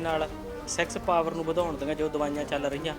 ਨਾਲ sex power ਨੂੰ ਵਧਾਉਣ ਦੀਆਂ ਜੋ ਦਵਾਈਆਂ ਚੱਲ ਰਹੀਆਂ,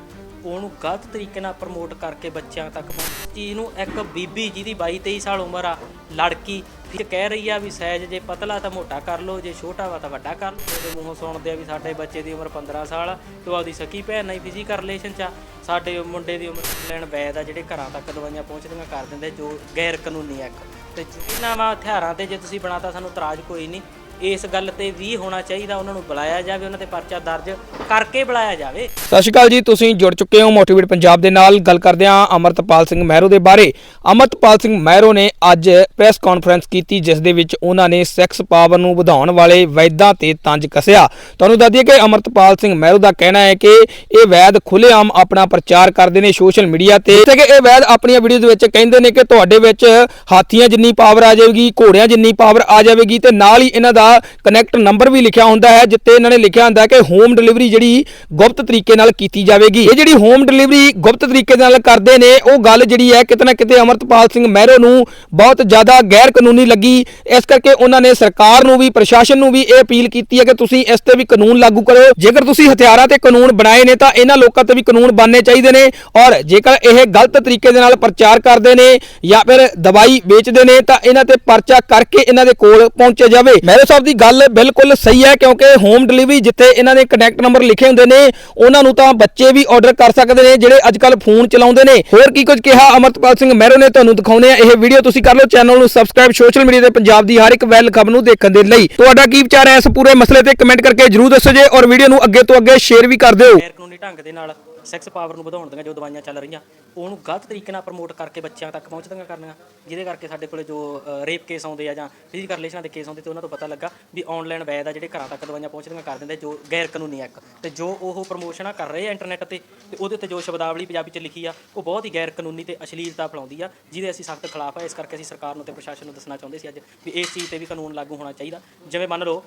ਉਹਨੂੰ ਗਲਤ ਤਰੀਕੇ ਨਾਲ ਪ੍ਰਮੋਟ ਕਰਕੇ ਬੱਚਿਆਂ ਤੱਕ ਪਹੁੰਚ- ਚੀਜ਼ ਨੂੰ ਇੱਕ ਬੀਬੀ ਜਿਹਦੀ 22 23 ਸਾਲ ਉਮਰ ਆ, ਲੜਕੀ, ਫਿਰ ਕਹਿ ਰਹੀ ਆ ਵੀ ਸਹਿਜ ਜੇ ਪਤਲਾ ਤਾਂ ਮੋਟਾ ਕਰ ਲਓ, ਜੇ ਛੋਟਾ ਵਾ ਤਾਂ ਵੱਡਾ ਕਰ ਲਓ। ਉਹਦੇ ਮੂੰਹੋਂ ਸੁਣਦੇ ਆ ਵੀ ਸਾਡੇ ਬੱਚੇ ਦੀ ਉਮਰ 15 ਸਾਲ ਆ, ਤੇ ਉਹ ਆਪਦੀ ਸਕੀ ਭੈਣ ਨਾਲ ਫਿਜ਼ੀਕਲ ਰਿਲੇਸ਼ਨ ਚ ਆ। ਸਾਡੇ ਮੁੰਡੇ ਦੀ ਉਮਰ ਲੈਣ ਵੈਦ ਆ, ਜਿਹੜੇ ਘਰਾਂ ਤੱਕ ਦਵਾਈਆਂ ਪਹੁੰਚਦੀਆਂ ਕਰ ਦਿੰਦੇ, ਜੋ ਗੈਰ ਕਾਨੂੰਨੀ ਐਕ ਤੇ ਇਹਨਾਂ ਵਾ ਹਥਿਆਰਾਂ ਤੇ ਜੇ ਤੁਸੀਂ ਬਣਾਤਾ, ਸਾਨੂੰ ਇਤਰਾਜ਼ ਕੋਈ ਨਹੀਂ। ਇਸ ਗੱਲ ਤੇ ਵੀ ਹੋਣਾ ਚਾਹੀਦਾ, ਉਹਨਾਂ ਨੂੰ ਬੁਲਾਇਆ ਜਾਵੇ, ਉਹਨਾਂ ਤੇ ਪਰਚਾ ਦਰਜ ਕਰਕੇ ਬੁਲਾਇਆ ਜਾਵੇ। ਸਤਿ ਸ਼੍ਰੀ ਅਕਾਲ ਜੀ, ਤੁਸੀਂ ਜੁੜ ਚੁੱਕੇ ਹੋ ਮੋਟੀਵੇਟ ਪੰਜਾਬ ਦੇ ਨਾਲ। ਗੱਲ ਕਰਦੇ ਹਾਂ ਅਮਰਤਪਾਲ ਸਿੰਘ ਮਹਿਰੋ ਦੇ ਬਾਰੇ। ਅਮਰਤਪਾਲ ਸਿੰਘ ਮਹਿਰੋ ਨੇ ਅੱਜ ਪ੍ਰੈਸ ਕਾਨਫਰੰਸ ਕੀਤੀ, ਜਿਸ ਦੇ ਵਿੱਚ ਉਹਨਾਂ ਨੇ ਸੈਕਸ ਪਾਵਰ ਨੂੰ ਵਧਾਉਣ ਵਾਲੇ ਵੈਦਾਂ ਤੇ ਤੰਜ ਕੱਸਿਆ। ਤੁਹਾਨੂੰ ਦੱਸ ਦਈਏ ਕਿ ਅਮਰਤਪਾਲ ਸਿੰਘ ਮਹਿਰੋ ਦਾ ਕਹਿਣਾ ਹੈ ਕਿ ਇਹ ਵੈਦ ਖੁੱਲ੍ਹੇਆਮ ਆਪਣਾ ਪ੍ਰਚਾਰ ਕਰਦੇ ਨੇ ਸੋਸ਼ਲ ਮੀਡੀਆ ਤੇ। ਜਿੱਥੇ ਕਿ ਇਹ ਵੈਦ ਆਪਣੀਆਂ ਵੀਡੀਓਜ਼ ਵਿੱਚ ਕਹਿੰਦੇ ਨੇ ਕਿ ਤੁਹਾਡੇ ਵਿੱਚ ਹਾਥੀਆਂ ਜਿੰਨੀ ਪਾਵਰ ਆ ਜਾਵੇਗੀ, ਘੋੜਿਆਂ ਜਿੰਨੀ ਪਾਵਰ ਆ ਜਾਵੇਗੀ ਤੇ ਨਾਲ ਹੀ ਇਹਨਾਂ ਦਾ ਕਨੈਕਟ ਨੰਬਰ ਵੀ ਲਿਖਿਆ ਹੁੰਦਾ ਹੈ ਜਿੱਤੇ ਇਹਨਾਂ ਨੇ ਲਿਖਿਆ ਹੁੰਦਾ ਹੈ ਕਿ ਹੋਮ ਡਿਲੀਵਰੀ ਜਿਹੜੀ ਗੁਪਤ ਤਰੀਕੇ ਨਾਲ ਕੀਤੀ ਜਾਵੇਗੀ। ਇਹ ਜਿਹੜੀ ਹੋਮ ਡਿਲੀਵਰੀ ਗੁਪਤ ਤਰੀਕੇ ਨਾਲ ਕਰਦੇ ਨੇ, ਉਹ ਗੱਲ ਜਿਹੜੀ ਹੈ ਕਿਤੇ ਨਾ ਕਿਤੇ ਅਮਰਤਪਾਲ ਸਿੰਘ ਮਹਿਰੋ ਨੂੰ ਬਹੁਤ ਜ਼ਿਆਦਾ ਗੈਰ ਕਾਨੂੰਨੀ ਲੱਗੀ। ਇਸ ਕਰਕੇ ਉਹਨਾਂ ਨੇ ਸਰਕਾਰ ਨੂੰ ਵੀ, ਪ੍ਰਸ਼ਾਸਨ ਨੂੰ ਵੀ ਇਹ ਅਪੀਲ ਕੀਤੀ ਹੈ ਕਿ ਤੁਸੀਂ ਇਸ ਤੇ ਵੀ ਕਾਨੂੰਨ ਲਾਗੂ ਕਰੋ। ਜੇਕਰ ਤੁਸੀਂ ਹਥਿਆਰਾਂ ਤੇ ਕਾਨੂੰਨ ਬਣਾਏ ਨੇ, ਤਾਂ ਇਹਨਾਂ ਲੋਕਾਂ ਤੇ ਵੀ ਕਾਨੂੰਨ ਬਣਨੇ ਚਾਹੀਦੇ ਨੇ। ਔਰ ਜੇਕਰ ਇਹ ਗਲਤ ਤਰੀਕੇ ਦੇ ਨਾਲ ਪ੍ਰਚਾਰ ਕਰਦੇ ਨੇ ਜਾਂ ਫਿਰ ਦਵਾਈ ਵੇਚਦੇ ਨੇ, ਤਾਂ ਇਹਨਾਂ ਤੇ ਪਰਚਾ ਕਰਕੇ ਇਹਨਾਂ ਦੇ ਕੋਲ ਪਹੁੰਚਿਆ ਜਾਵੇ। ਮਹਿਰੋ ਸਾਹਿਬ ਦੀ ਗੱਲ ਬਿਲਕੁਲ ਸਹੀ ਹੈ, ਕਿਉਂਕਿ ਹੋਮ ਡਿਲੀਵਰੀ ਜਿੱਥੇ ਇਹਨਾਂ ਦੇ ਕਨੈਕਟ ਨੰਬਰ ਲਿਖੇ ਹੁੰਦੇ ਨੇ, ਉਹਨਾਂ ਨੂੰ ਤਾਂ ਬੱਚੇ ਵੀ ਆਰਡਰ ਕਰ ਸਕਦੇ ਨੇ, ਜਿਹੜੇ ਅੱਜ ਕੱਲ ਫੋਨ ਚਲਾਉਂਦੇ ਨੇ। ਹੋਰ ਕੀ ਕੁਝ ਕਿਹਾ? ਅਮਰਤਪਾਲ ਸਿੰਘ ਮਹਿਰੋ ਨੇ ਤੁਹਾਨੂੰ ਦਿਖਾਉਣੇ ਆ ਇਹ ਵੀਡੀਓ ਤੁਸੀਂ ਕਰ ਲਓ ਚੈਨਲ ਨੂੰ ਸਬਸਕ੍ਰਾਈਬ ਸੋਸ਼ਲ ਮੀਡੀਆ ਤੇ ਪੰਜਾਬ ਦੀ ਹਰ ਇੱਕ ਵੈਲ ਖਬਰ ਨੂੰ ਦੇਖਣ ਦੇ ਲਈ। ਤੁਹਾਡਾ ਕੀ ਵਿਚਾਰ ਹੈ ਇਸ ਪੂਰੇ ਮਸਲੇ ਤੇ? ਕਮੈਂਟ ਕਰਕੇ ਜਰੂਰ ਦੱਸੋ ਜੇ, ਔਰ ਵੀਡੀਓ ਨੂੰ ਅੱਗੇ ਤੋਂ ਅੱਗੇ ਸ਼ੇਅਰ ਵੀ ਕਰ ਦਿਓ। ਗੈਰ ਕਾਨੂੰਨੀ ਢੰਗ ਦੇ ਨਾਲ। ਸੈਕਸ ਪਾਵਰ ਨੂੰ ਵਧਾਉਣ ਦੀਆਂ ਜੋ ਦਵਾਈਆਂ ਚੱਲ ਰਹੀਆਂ, ਉਹਨੂੰ ਗਲਤ ਤਰੀਕੇ ਨਾਲ ਪ੍ਰਮੋਟ ਕਰਕੇ ਬੱਚਿਆਂ ਤੱਕ ਪਹੁੰਚਦੀਆਂ ਕਰਨੀਆਂ, ਜਿਹਦੇ ਕਰਕੇ ਸਾਡੇ ਕੋਲੇ ਜੋ ਰੇਪ ਕੇਸ ਆਉਂਦੇ ਆ ਜਾਂ ਫਿਜ਼ੀਕਲ ਰਿਲੇਸ਼ਨਾਂ ਦੇ ਕੇਸ ਆਉਂਦੇ ਤੇ ਉਹਨਾਂ ਤੋਂ ਪਤਾ ਲੱਗਾ ਵੀ ਆਨਲਾਈਨ ਵੈਦ ਆ ਜਿਹੜੇ ਘਰਾਂ ਤੱਕ ਦਵਾਈਆਂ ਪਹੁੰਚਦੀਆਂ ਕਰ ਦਿੰਦੇ ਜੋ ਗੈਰ ਕਾਨੂੰਨੀ ਐਕ ਤੇ ਜੋ ਉਹ ਪ੍ਰਮੋਸ਼ਨਾਂ ਕਰ ਰਹੇ ਆ ਇੰਟਰਨੈਟ ਤੇ ਤੇ ਉਹਦੇ ਤੇ ਜੋ ਸ਼ਬਦਾਵਲੀ ਪੰਜਾਬੀ ਚ ਲਿਖੀ ਆ, ਉਹ ਬਹੁਤ ਹੀ ਗੈਰ ਕਾਨੂੰਨੀ ਤੇ ਅਸ਼ਲੀਲਤਾ ਫੈਲਾਉਂਦੀ ਆ, ਜਿਹਦੇ ਅਸੀਂ ਸਖਤ ਖਿਲਾਫ ਆ। ਇਸ ਕਰਕੇ ਅਸੀਂ ਸਰਕਾਰ ਨੂੰ ਤੇ ਪ੍ਰਸ਼ਾਸਨ ਨੂੰ ਦੱਸਣਾ ਚਾਹੁੰਦੇ ਸੀ ਅੱਜ ਵੀ ਇਸ ਚੀਜ਼ ਤੇ ਵੀ ਕਾਨੂੰਨ ਲਾਗੂ ਹੋਣਾ ਚਾਹੀਦਾ। ਜਿਵੇਂ ਮੰਨ ਲਓ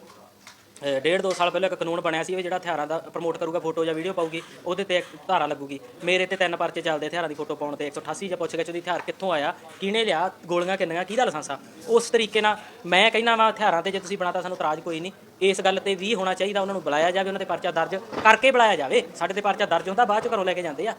ਡੇਢ ਦੋ ਸਾਲ ਪਹਿਲਾਂ ਇੱਕ ਕਾਨੂੰਨ ਬਣਿਆ ਸੀ ਵੀ ਜਿਹੜਾ ਹਥਿਆਰਾਂ ਦਾ ਪ੍ਰਮੋਟ ਕਰੂਗਾ ਫੋਟੋ ਜਾਂ ਵੀਡੀਓ ਪਾਊਗੀ, ਉਹਦੇ ਤੇ ਇੱਕ ਧਾਰਾ ਲੱਗੂਗੀ। ਮੇਰੇ ਤੇ ਤਿੰਨ ਪਰਚੇ ਚੱਲਦੇ ਹਥਿਆਰਾਂ ਦੀ ਫੋਟੋ ਪਾਉਣ ਤੇ 188 ਜਾਂ ਪੁੱਛ ਗਿੱਛ ਦੀ ਹਥਿਆਰ ਕਿੱਥੋਂ ਆਇਆ, ਕਿਹਨੇ ਲਿਆ, ਗੋਲੀਆਂ ਕਿੰਨੀਆਂ ਕਿਹਦਾ ਲਾਇਸੈਂਸ ਆ? ਉਸ ਤਰੀਕੇ ਨਾਲ ਮੈਂ ਕਹਿੰਦਾ ਵਾ, ਹਥਿਆਰਾਂ ਤੇ ਜੇ ਤੁਸੀਂ ਬਣਾਤਾ ਸਾਨੂੰ ਇਤਰਾਜ਼ ਕੋਈ ਨਹੀਂ। ਇਸ ਗੱਲ ਤੇ ਵੀ ਹੋਣਾ ਚਾਹੀਦਾ, ਉਹਨਾਂ ਨੂੰ ਬੁਲਾਇਆ ਜਾਵੇ, ਉਹਨਾਂ ਤੇ ਪਰਚਾ ਦਰਜ ਕਰਕੇ ਬੁਲਾਇਆ ਜਾਵੇ। ਸਾਡੇ ਤੇ ਪਰਚਾ ਦਰਜ ਹੁੰਦਾ, ਬਾਅਦ ਚ ਘਰੋਂ ਲੈ ਕੇ ਜਾਂਦੇ ਆ।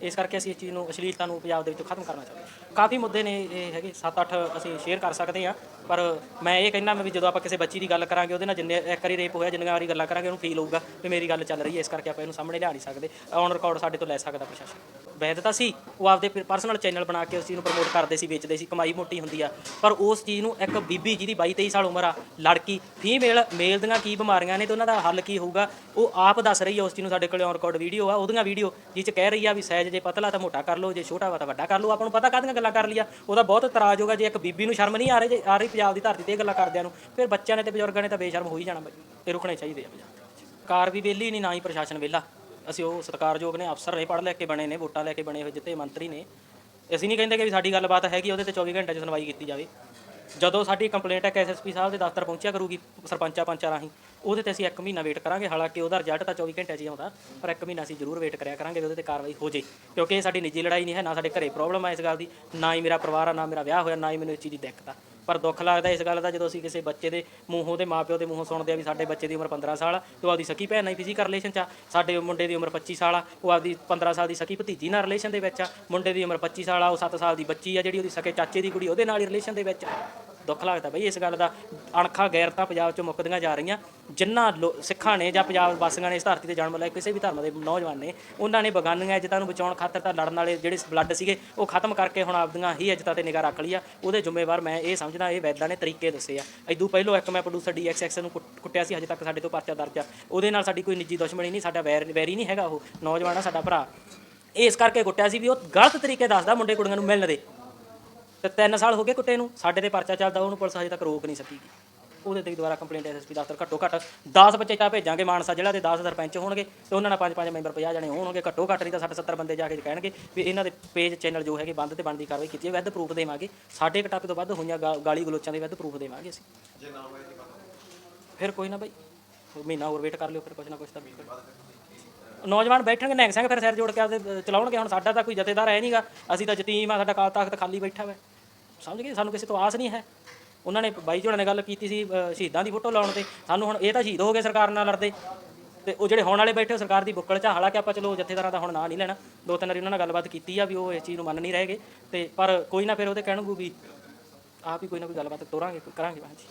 ਇਸ ਕਰਕੇ ਅਸੀਂ ਇਸ ਚੀਜ਼ ਨੂੰ ਅਸ਼ਲੀਲਤਾ ਨੂੰ ਪੰਜਾਬ ਦੇ ਵਿੱਚੋਂ ਖਤਮ ਕਰਨਾ ਚਾਹੁੰਦੇ ਹਾਂ। ਕਾਫੀ ਮੁੱਦੇ ਨੇ ਇਹ ਹੈਗੇ 7-8 ਅਸੀਂ ਸ਼ੇਅਰ ਕਰ ਸਕਦੇ ਹਾਂ, ਪਰ ਮੈਂ ਇਹ ਕਹਿੰਦਾ ਮੈਂ ਵੀ ਜਦੋਂ ਆਪਾਂ ਕਿਸੇ ਬੱਚੀ ਦੀ ਗੱਲ ਕਰਾਂਗੇ, ਉਹਦੇ ਨਾਲ ਜਿੰਨੇ ਇੱਕ ਵਾਰੀ ਰੇਪ ਹੋਇਆ, ਜਿੰਨੀਆਂ ਵਾਰੀ ਗੱਲਾਂ ਕਰਾਂਗੇ, ਉਹਨੂੰ ਫੀਲ ਹੋਊਗਾ ਵੀ ਮੇਰੀ ਗੱਲ ਚੱਲ ਰਹੀ ਹੈ, ਇਸ ਕਰਕੇ ਆਪਾਂ ਇਹਨੂੰ ਸਾਹਮਣੇ ਲਿਆ ਨਹੀਂ ਸਕਦੇ ਔਨ ਰਿਕਾਰਡ ਸਾਡੇ ਤੋਂ ਲੈ ਸਕਦਾ ਪ੍ਰਸ਼ਾਸਨ। ਵੈਧਤਾ ਸੀ, ਉਹ ਆਪਦੇ ਪਰਸਨਲ ਚੈਨਲ ਬਣਾ ਕੇ ਉਸ ਚੀਜ਼ ਨੂੰ ਪ੍ਰਮੋਟ ਕਰਦੇ ਸੀ, ਵੇਚਦੇ ਸੀ, ਕਮਾਈ ਮੋਟੀ ਹੁੰਦੀ ਆ। ਪਰ ਉਸ ਚੀਜ਼ ਨੂੰ ਇੱਕ ਬੀਬੀ ਜਿਹਦੀ 22 23 ਸਾਲ ਉਮਰ ਆ, ਲੜਕੀ, ਫੀਮੇਲ, ਮੇਲ ਦੀਆਂ ਕੀ ਬਿਮਾਰੀਆਂ ਨੇ ਤੇ ਉਹਨਾਂ ਦਾ ਹੱਲ ਕੀ ਹੋਊਗਾ, ਉਹ ਆਪ ਦੱਸ ਰਹੀ ਆ ਉਸ ਚੀਜ਼ ਨੂੰ ਸਾਡੇ ਕੋਲ ਔਨ ਰਿਕਾਰਡ ਵੀਡੀਓ ਆ, ਉਹਦੀਆਂ ਵੀਡੀਓ ਜਿਹ ਚ ਕਹਿ ਰਹੀ ਆ ਵੀ ਸਹਿਜ ਜੇ ਪਤਲਾ ਤਾਂ ਮੋਟਾ ਕਰ ਲਓ, ਜੇ ਛੋਟਾ ਵਾ ਤਾਂ ਵੱਡਾ ਕਰ ਲਓ, ਆਪਾਂ ਨੂੰ ਪਤਾ ਕਾਹਦੀਆਂ ਗੱਲਾਂ ਕਰ ਲਿਆ ਉਹਦਾ ਬਹੁਤ ਇਤਰਾਜ਼ ਹੋਗਾ, ਜੇ ਇੱਕ ਬੀਬੀ ਨੂੰ ਸ਼ਰਮ ਨਹੀਂ ਆ ਰਹੀ, ਜੇ ਆ ਰਹੀ ਪੰਜਾਬ ਦੀ ਧਰਤੀ ਤੇ ਇਹ ਗੱਲਾਂ ਕਰਦਿਆਂ ਨੂੰ, ਫਿਰ ਬੱਚਿਆਂ ਨੇ ਤੇ ਬਜ਼ੁਰਗਾਂ ਨੇ ਤਾਂ ਬੇਸ਼ਰਮ ਹੋ ਹੀ ਜਾਣਾ ਬਾਈ, ਇਹ ਰੁਕਣੇ ਚਾਹੀਦੇ ਆ ਪੰਜਾਬ ਦੇ ਕਾਰ ਵੀ ਵਿਹਲੀ ਨਹੀਂ, ਨਾ ਹੀ ਪ੍ਰਸ਼ਾਸਨ ਵਿਹਲਾ। ਅਸੀਂ ਉਹ ਸਤਿਕਾਰਯੋਗ ਨੇ ਅਫਸਰ ਰਹੇ, ਪੜ੍ਹ ਲੈ ਕੇ ਬਣੇ ਨੇ, ਵੋਟਾਂ ਲੈ ਕੇ ਬਣੇ ਹੋਏ ਜਿੱਤੇ ਮੰਤਰੀ ਨੇ। ਅਸੀਂ ਨਹੀਂ ਕਹਿੰਦੇ ਕਿ ਵੀ ਸਾਡੀ ਗੱਲਬਾਤ ਹੈਗੀ, ਉਹਦੇ ਤੇ 24 ਘੰਟੇ 'ਚ ਸੁਣਵਾਈ ਕੀਤੀ ਜਾਵੇ। ਜਦੋਂ ਸਾਡੀ ਕੰਪਲੇਂਟ ਹੈ ਐਸਐਸਪੀ ਸਾਹਿਬ ਦੇ ਦਫ਼ਤਰ ਪਹੁੰਚਿਆ ਕਰੂਗੀ, ਸਰਪੰਚਾਂ ਪੰਚਾਂ ਰਾਹੀਂ, ਉਹਦੇ ਤੇ ਅਸੀਂ 1 ਮਹੀਨਾ ਵੇਟ ਕਰਾਂਗੇ। ਹਾਲਾਂਕਿ ਉਹਦਾ ਰਿਜ਼ਲਟ ਤਾਂ 24 ਘੰਟੇ 'ਚ ਹੀ ਆਉਂਦਾ, ਪਰ 1 ਮਹੀਨਾ ਅਸੀਂ ਜ਼ਰੂਰ ਵੇਟ ਕਰਿਆ ਕਰਾਂਗੇ ਵੀ ਉਹਦੇ ਤੇ ਕਾਰਵਾਈ ਹੋ ਜੇ। ਕਿਉਂਕਿ ਇਹ ਸਾਡੀ ਨਿੱਜੀ ਲੜਾਈ ਨਹੀਂ ਹੈ, ਨਾ ਸਾਡੇ ਘਰੇ ਪ੍ਰੋਬਲਮ ਹੈ ਇਸ ਗੱਲ ਦੀ, ਨਾ ਹੀ ਮੇਰਾ ਪਰਿਵਾਰ ਆ, ਨਾ ਮੇਰਾ ਵਿਆਹ ਹੋਇਆ, ਨਾ ਹੀ ਮੈਨੂੰ ਇਸ ਚੀਜ਼ ਦੀ ਦਿੱਕਤ ਆ। ਪਰ ਦੁੱਖ ਲੱਗਦਾ ਇਸ ਗੱਲ ਦਾ ਜਦੋਂ ਅਸੀਂ ਕਿਸੇ ਬੱਚੇ ਦੇ ਮੂੰਹੋਂ ਦੇ ਮਾਪਿਓ ਦੇ ਮੂੰਹੋਂ ਸੁਣਦੇ ਆ ਵੀ ਸਾਡੇ ਬੱਚੇ ਦੀ ਉਮਰ 15 ਸਾਲ ਆ, ਤੇ ਉਹ ਆਪਦੀ ਸਕੀ ਭੈਣ ਨਾਲ ਫਿਜ਼ੀਕਲ ਰਿਲੇਸ਼ਨ ਚ ਆ ਸਾਡੇ ਮੁੰਡੇ ਦੀ ਉਮਰ 25 ਸਾਲ ਆ, ਉਹ ਆਪਦੀ 15 ਸਾਲ ਦੀ ਸਕੀ ਭਤੀਜੀ ਨਾਲ ਰਿਲੇਸ਼ਨ ਦੇ ਵਿੱਚ ਆ ਮੁੰਡੇ ਦੀ ਉਮਰ 25 ਸਾਲ ਆ, ਉਹ 7 ਸਾਲ ਦੀ ਬੱਚੀ ਆ ਜਿਹੜੀ ਉਹਦੀ ਸਕੇ ਚਾਚੇ ਦੀ ਕੁੜੀ ਉਹਦੇ ਨਾਲ ਹੀ ਰਿਲੇਸ਼ਨ ਦੇ ਵਿੱਚ ਆ। ਦੁੱਖ ਲੱਗਦਾ ਬਈ, ਇਸ ਗੱਲ ਦਾ ਅਣਖਾਂ ਗੈਰਤਾਂ ਪੰਜਾਬ ਚੋਂ ਮੁੱਕਦੀਆਂ ਜਾ ਰਹੀਆਂ। ਜਿਨ੍ਹਾਂ ਲੋ- ਸਿੱਖਾਂ ਨੇ ਜਾਂ ਪੰਜਾਬ ਵਾਸੀਆਂ ਨੇ ਇਸ ਧਰਤੀ ਤੇ ਜਨਮ ਲਿਆ, ਕਿਸੇ ਵੀ ਧਰਮ ਦੇ ਨੌਜਵਾਨ ਨੇ, ਉਹਨਾਂ ਨੇ ਬਗਾਨੀਆਂ ਇੱਜ਼ਤਾਂ ਨੂੰ ਬਚਾਉਣ ਖਾਤਰ ਤਾਂ ਲੜਨ ਵਾਲੇ ਜਿਹੜੇ ਬਲੱਡ ਸੀਗੇ, ਉਹ ਖਤਮ ਕਰਕੇ ਹੁਣ ਆਪਦੀਆਂ ਹੀ ਇੱਜ਼ਤਾਂ ਤੇ ਨਿਗਾਹ ਰੱਖ ਲਈ ਆ ਉਹਦੇ ਜ਼ਿੰਮੇਵਾਰ ਮੈਂ ਇਹ ਸਮਝਦਾ, ਇਹ ਵੈਦਾਂ ਨੇ ਤਰੀਕੇ ਦੱਸੇ ਆ। ਇਦੋਂ ਪਹਿਲੋਂ ਇੱਕ ਮੈਂ ਪ੍ਰੋਡਿਊਸਰ ਡੀਐਕਸਐਕਸ ਨੂੰ ਕੁੱਟਿਆ ਸੀ, ਹਜੇ ਤੱਕ ਸਾਡੇ ਤੋਂ ਪਰਚਾ ਦਰਜ ਆ। ਉਹਦੇ ਨਾਲ ਸਾਡੀ ਕੋਈ ਨਿੱਜੀ ਦੁਸ਼ਮਣੀ ਨਹੀਂ, ਸਾਡਾ ਵੈਰ, ਵੈਰੀ ਨਹੀਂ ਹੈਗਾ ਉਹ। ਨੌਜਵਾਨ ਆ ਸਾਡਾ ਭਰਾ। ਇਸ ਕਰਕੇ ਕੁੱਟਿਆ ਸੀ ਵੀ ਉਹ ਗਲਤ ਤਰੀਕੇ ਦੱਸਦਾ ਮੁੰਡੇ ਕੁੜੀਆਂ ਨੂੰ ਮਿਲਣ ਦੇ। ਤੇ 3 ਸਾਲ ਹੋ ਗਏ ਕੁੱਟੇ ਨੂੰ। ਸਾਡੇ ਤੇ ਪਰਚਾ ਚੱਲਦਾ ਉਹਨੂੰ ਪੁਲਿਸ ਹਜੇ ਤੱਕ ਰੋਕ ਨਹੀਂ ਸਕੀ। ਉਹਦੇ ਤੇ ਵੀ ਦੁਬਾਰਾ ਕੰਪਲੇਂਟ ਐਸਐਸਪੀ ਦਫ਼ਤਰ ਘੱਟੋ ਘੱਟ 10 ਬੱਚੇ ਤਾਂ ਭੇਜਾਂਗੇ ਮਾਨਸਾ ਜ਼ਿਲ੍ਹਾ ਦੇ 10 ਸਰਪੰਚ ਹੋਣਗੇ ਤੇ ਉਹਨਾਂ ਨਾਲ 5-5 ਮੈਂਬਰ 50 ਜਣੇ ਹੋਣਗੇ। ਘੱਟੋ ਘੱਟ ਨਹੀਂ ਤਾਂ 60-70 ਬੰਦੇ ਜਾ ਕੇ ਕਹਿਣਗੇ ਵੀ ਇਹਨਾਂ ਦੇ ਪੇਜ ਚੈਨਲ ਜੋ ਹੈਗੇ ਬੰਦ ਤੇ ਬਣਦੀ ਕਾਰਵਾਈ ਕੀਤੀ ਹੈ ਵਿਦ ਪ੍ਰੂਫ ਦੇਵਾਂਗੇ। ਸਾਡੇ ਕਟਾਪੇ ਤੋਂ ਵੱਧ ਹੋਈਆਂ ਗਾਲੀ ਗਲੋਚਾਂ ਦੇ ਵਿਦ ਪ੍ਰੂਫ ਦੇਵਾਂਗੇ ਅਸੀਂ। ਜੇ ਨਾ ਹੋਏ ਫਿਰ ਕੋਈ ਨਾ ਬਾਈ ਮਹੀਨਾ ਹੋਰ ਵੇਟ ਕਰ ਲਿਓ ਫਿਰ ਕੁਛ ਨਾ ਕੁਛ ਤਾਂ ਨੌਜਵਾਨ ਬੈਠਣਗੇ ਨੈਂਗ ਸਿੰਘ ਫਿਰ ਸਿਰ ਜੋੜ ਕੇ ਆਪਦੇ ਚਲਾਉਣਗੇ। ਹੁਣ ਸਾਡਾ ਤਾਂ ਕੋਈ ਜਥੇਦਾਰ ਹੈ ਨਹੀਂਗਾ। ਅਸੀਂ ਤਾਂ ਯਤੀਮ ਆ, ਸਾਡਾ ਕਾਲ ਤਖਤ ਖਾਲੀ ਬੈਠਾ ਹੋਇਆ ਸਮਝ ਗਏ? ਸਾਨੂੰ ਕਿਸੇ ਤੋਂ ਆਸ ਨਹੀਂ ਹੈ। ਉਹਨਾਂ ਨੇ ਬਾਈ ਜੋੜਾਂ ਨੇ ਗੱਲ ਕੀਤੀ ਸੀ ਸ਼ਹੀਦਾਂ ਦੀ ਫੋਟੋ ਲਾਉਣ ਤੇ। ਸਾਨੂੰ ਹੁਣ ਇਹ ਤਾਂ ਸ਼ਹੀਦ ਹੋ ਗਏ ਸਰਕਾਰ ਨਾਲ ਲੜਦੇ। ਤੇ ਉਹ ਜਿਹੜੇ ਹੋਣ ਵਾਲੇ ਬੈਠੇ ਉਹ ਸਰਕਾਰ ਦੀ ਬੁੱਕਲ 'ਚ ਆ। ਹਾਲਾਂਕਿ ਆਪਾਂ ਚਲੋ ਜਥੇਦਾਰਾਂ ਦਾ ਹੁਣ ਨਾਂ ਨਹੀਂ ਲੈਣਾ। ਦੋ ਤਿੰਨ ਵਾਰੀ ਉਹਨਾਂ ਨਾਲ ਗੱਲਬਾਤ ਕੀਤੀ ਆ ਵੀ ਉਹ ਇਸ ਚੀਜ਼ ਨੂੰ ਮੰਨ ਨਹੀਂ ਰਹੇਗੇ। ਤੇ ਪਰ ਕੋਈ ਨਾ ਫਿਰ ਉਹਦੇ ਕਹਿਣਗੇ ਵੀ ਆਪ ਹੀ ਕੋਈ ਨਾ ਕੋਈ ਗੱਲਬਾਤ ਤੋਰਾਂਗੇ, ਕਰਾਂਗੇ, ਹਾਂਜੀ।